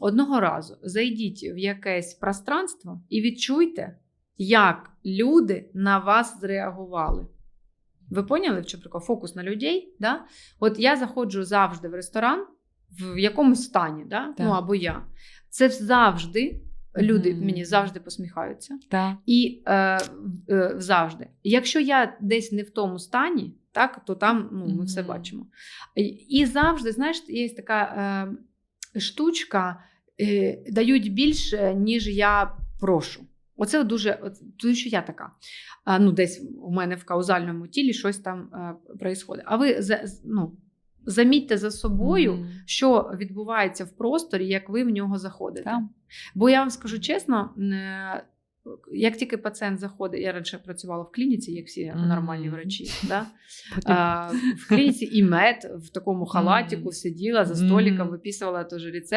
одного разу зайдіть в якесь пространство і відчуйте, як люди на вас зреагували. Ви поняли, в чому прикол? Фокус на людей. Да? От я заходжу завжди в ресторан в якомусь стані, да? Так. ну або я. Це завжди. Люди Мгм. мені завжди посміхаються. Так. І е, е, завжди. Якщо я десь не в тому стані, так, то там ну, ми все бачимо. І, і завжди, знаєш, є така е, штучка, е, дають більше, ніж я прошу. Оце дуже, тому що я така. А, ну, десь у мене в каузальному тілі щось там відбувається. А ви ну, замітьте за собою, Мгм. що відбувається в просторі, як ви в нього заходите. Так. Бо я вам скажу чесно, е, як тільки пацієнт заходить, я раніше працювала в клініці, як всі нормальні врачі. Да? А, в клініці і мед в такому халатіку Мгм. сиділа за століком, столиком, виписувала теж рецепт.